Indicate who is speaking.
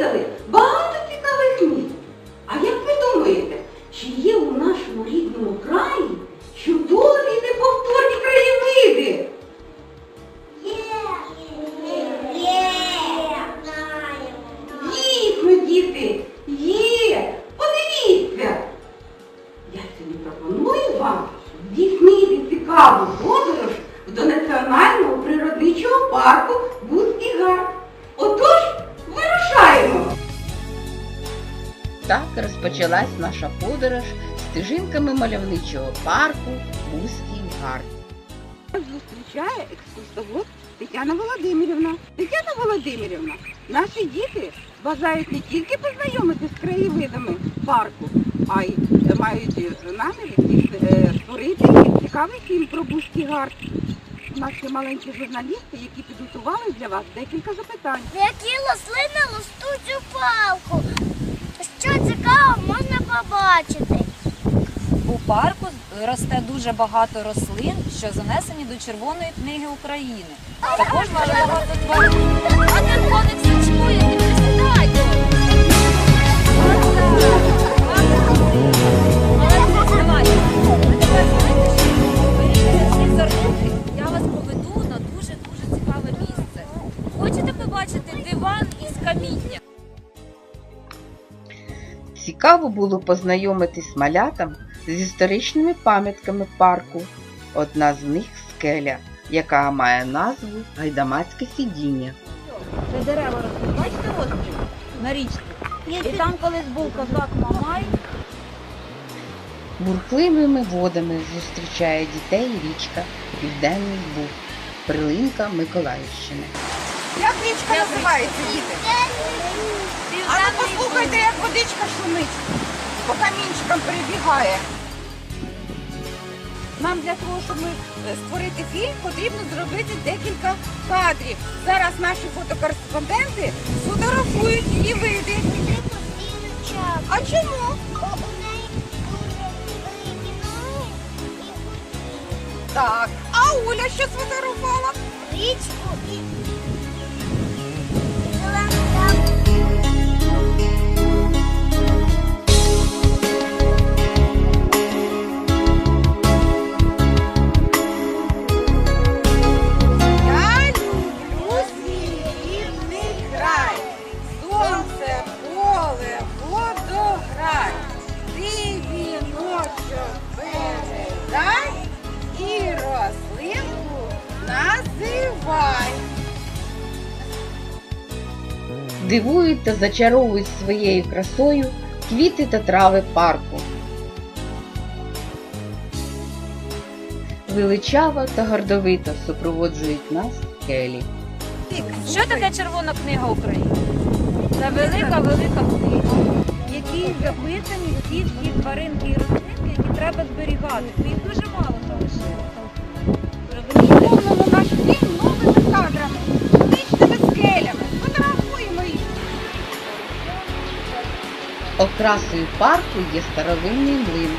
Speaker 1: Відвідали багато цікавих місць. А як ви думаєте, чи є у нашому рідному краї чудові неповторні краєвиди? Дійсно, діти, є. Подивіться. Я сьогодні пропоную вам здійснити цікаву подорож до національного природничого парку
Speaker 2: Так розпочалась наша подорож стежинками мальовничого парку Бузький гар.
Speaker 1: Нас зустрічає екскурсовод Тетяна Володимирівна. Тетяна Володимирівна, наші діти бажають не тільки познайомитися з краєвидами парку, а й мають намір е, створити цікавий фільм про Бузький гар. Наші маленькі журналісти, які підготували для вас декілька запитань.
Speaker 3: Які рослини ростуть у палку? Що цікаво можна побачити?
Speaker 4: У парку росте дуже багато рослин, що занесені до Червоної книги України. Також дуже багато тварин. А де коник смачкує, не присідайте. Я вас поведу на дуже-дуже цікаве місце. Хочете побачити диван із каміння?
Speaker 2: Цікаво було познайомитись малятам з історичними пам'ятками парку. Одна з них скеля, яка має назву Гайдамацьке сидіння.
Speaker 4: Це дерева ростуть. Бачите острів на річці? І там колись був козак Мамай.
Speaker 2: Бурхливими водами зустрічає дітей річка Південний Буг, Прилинка Миколаївщини.
Speaker 1: Як річка називається, діти? А ну послухайте, як водичка шумить, по камінчикам перебігає. Нам для того, щоб ми е, створити фільм, потрібно зробити декілька кадрів. Зараз наші фотокореспонденти фотографують її види. А чому? Так. А Оля що сфотографувала?
Speaker 3: Річку і
Speaker 2: Дивують та зачаровують своєю красою квіти та трави парку. Величаво та гордовито супроводжують нас келі.
Speaker 4: Що таке Червона книга України? Це велика, велика книга, в якій записані всі ті тваринки і рослинки, які треба зберігати.
Speaker 2: Окрасою парку є старовинний млин,